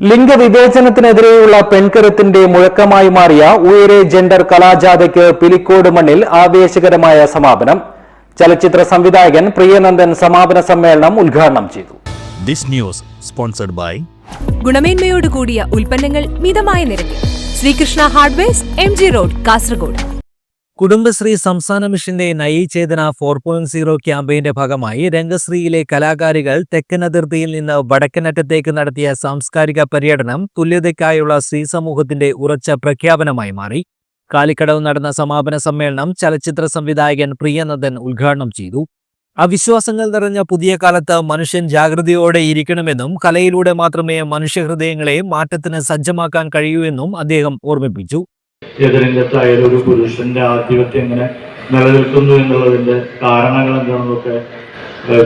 ലിംഗവിവേചനത്തിനെതിരെയുള്ള പെൺകരുത്തിന്റെ മുഴക്കമായി മാറിയ ഉയരെ ജെൻഡർ കലാജാഥയ്ക്ക് പിലിക്കോട് മണ്ണിൽ ആവേശകരമായ സമാപനം. ചലച്ചിത്ര സംവിധായകൻ പ്രിയനന്ദൻ സമാപന സമ്മേളനം ഉദ്ഘാടനം ചെയ്തു. This news sponsored by ഗുണമേന്മയോട് കൂടിയ ഉൽപ്പന്നങ്ങൾ മിതമായ നിരക്കിൽ. Sreekrishna hardwares M G road Kasaragod. Kudumbashree സംസ്ഥാന മിഷന്റെ നയീചേതന ഫോർ പോയിന്റ് സീറോ ക്യാമ്പയിന്റെ ഭാഗമായി രംഗശ്രീയിലെ കലാകാരികൾ തെക്കൻ അതിർത്തിയിൽ നിന്ന് വടക്കനറ്റത്തേക്ക് നടത്തിയ സാംസ്കാരിക പര്യടനം തുല്യതയ്ക്കായുള്ള സ്ത്രീ സമൂഹത്തിന്റെ ഉറച്ച പ്രഖ്യാപനമായി മാറി. കാലിക്കടവ് നടന്ന സമാപന സമ്മേളനം ചലച്ചിത്ര സംവിധായകൻ പ്രിയനന്ദൻ ഉദ്ഘാടനം ചെയ്തു. അവിശ്വാസങ്ങൾ നിറഞ്ഞ പുതിയ കാലത്ത് മനുഷ്യൻ ജാഗ്രതയോടെ ഇരിക്കണമെന്നും കലയിലൂടെ മാത്രമേ മനുഷ്യഹൃദയങ്ങളെ മാറ്റത്തിന് സജ്ജമാക്കാൻ കഴിയൂ എന്നും അദ്ദേഹം ഓർമ്മിപ്പിച്ചു. എതിരംഗത്തായാലും ഒരു പുരുഷന്റെ ആധിപത്യം എങ്ങനെ നിലനിൽക്കുന്നു എന്നുള്ളതിന്റെ കാരണങ്ങൾ എന്താണെന്നൊക്കെ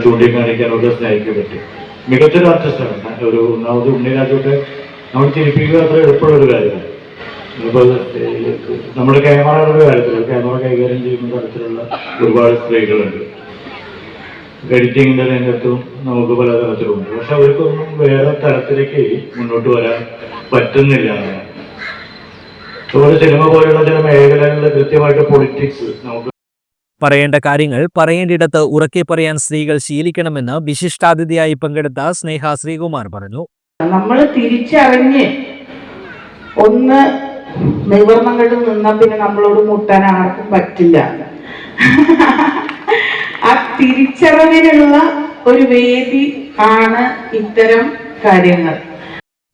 ചൂണ്ടിക്കാണിക്കാനൊക്കെ സ്നേഹിക്കാൻ പറ്റും. മികച്ചൊരു ആർട്ടിസ്റ്റാണ് ഒരു ഒന്നാമത് ഉണ്ണിരാജൊക്കെ നമ്മൾ ചിരിപ്പിക്കുക അത്ര എളുപ്പമുള്ള ഒരു കാര്യമാണ് ഇപ്പോൾ നമ്മുടെ ക്യാമറയുടെ കാര്യത്തിൽ ക്യാമറ കൈകാര്യം ചെയ്യുന്ന തരത്തിലുള്ള ഒരുപാട് സ്ത്രീകളുണ്ട്. എഡിറ്റിങ്ങിന്റെ രംഗത്തും നമുക്ക് പല തരത്തിലുണ്ട് പക്ഷെ അവർക്കൊന്നും വേറെ തരത്തിലേക്ക് മുന്നോട്ട് വരാൻ പറ്റുന്നില്ല. അതുപോലെ സിനിമ പോലെയുള്ള ചില മേഖലകളിൽ കൃത്യമായിട്ട് പൊളിറ്റിക്സ് നമുക്ക് പറയേണ്ട കാര്യങ്ങൾ പറയേണ്ടിടത്ത് ഉറക്കെ പറയാൻ സ്ത്രീകൾ ശീലിക്കണമെന്ന് വിശിഷ്ടാതിഥിയായി പങ്കെടുത്ത സ്നേഹ ശ്രീകുമാർ പറഞ്ഞു. നമ്മൾ തിരിച്ചറിഞ്ഞ് ഒന്ന് നിവർണം കണ്ട് നിന്നാൽ പിന്നെ നമ്മളോട് മുട്ടാൻ ആർക്കും പറ്റില്ല. ആ തിരിച്ചറിവിനുള്ള ഒരു വേദി ആണ് ഇത്തരം കാര്യങ്ങൾ.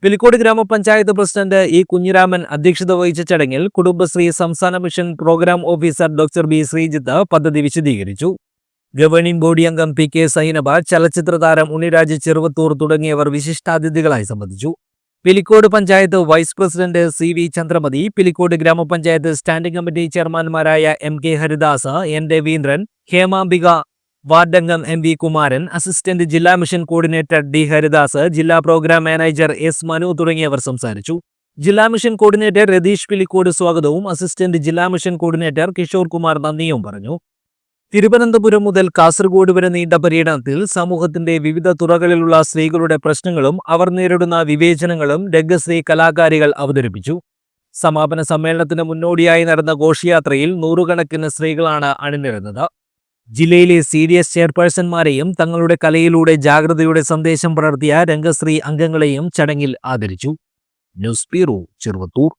പിലിക്കോട് ഗ്രാമപഞ്ചായത്ത് പ്രസിഡന്റ് ഇ കുഞ്ഞിരാമൻ അധ്യക്ഷത വഹിച്ച ചടങ്ങിൽ കുടുംബശ്രീ സംസ്ഥാന mission program officer doctor B Sreejith പദ്ധതി വിശദീകരിച്ചു. ഗവേണിംഗ് ബോഡി അംഗം പി കെ സൈനബ ചലച്ചിത്ര താരം ഉണ്ണിരാജ് ചെറുവത്തൂർ തുടങ്ങിയവർ വിശിഷ്ടാതിഥികളായി സംബന്ധിച്ചു. Pilicode panchayat vice president C V Chandramathi Pilicode ഗ്രാമപഞ്ചായത്ത് standing committee ചെയർമാൻമാരായ M K Haridas N Raveendran Hemambika വാർഡംഗം M V Kumaran assistant ജില്ലാ മിഷൻ കോർഡിനേറ്റർ ഡി ഹരിദാസ് ജില്ലാ പ്രോഗ്രാം മാനേജർ എസ് മനു തുടങ്ങിയവർ സംസാരിച്ചു. ജില്ലാ മിഷൻ കോർഡിനേറ്റർ രതീഷ് പിലിക്കോട് സ്വാഗതവും അസിസ്റ്റന്റ് ജില്ലാ മിഷൻ കോർഡിനേറ്റർ കിഷോർ കുമാർ നന്ദിയും പറഞ്ഞു. തിരുവനന്തപുരം മുതൽ കാസർഗോഡ് വരെ നീണ്ട പര്യടനത്തിൽ സമൂഹത്തിന്റെ വിവിധ തുറകളിലുള്ള സ്ത്രീകളുടെ പ്രശ്നങ്ങളും അവർ നേരിടുന്ന വിവേചനങ്ങളും രംഗശ്രീ കലാകാരികൾ അവതരിപ്പിച്ചു. സമാപന സമ്മേളനത്തിന് മുന്നോടിയായി നടന്ന ഘോഷയാത്രയിൽ നൂറുകണക്കിന് സ്ത്രീകളാണ് അണിനിരുന്നത്. ജില്ലയിലെ സി ഡി എസ് ചെയർപേഴ്സൺമാരെയും തങ്ങളുടെ കലയിലൂടെ ജാഗ്രതയുടെ സന്ദേശം പടർത്തിയ രംഗശ്രീ അംഗങ്ങളെയും ചടങ്ങിൽ ആദരിച്ചു. News bureau Cheruvathur.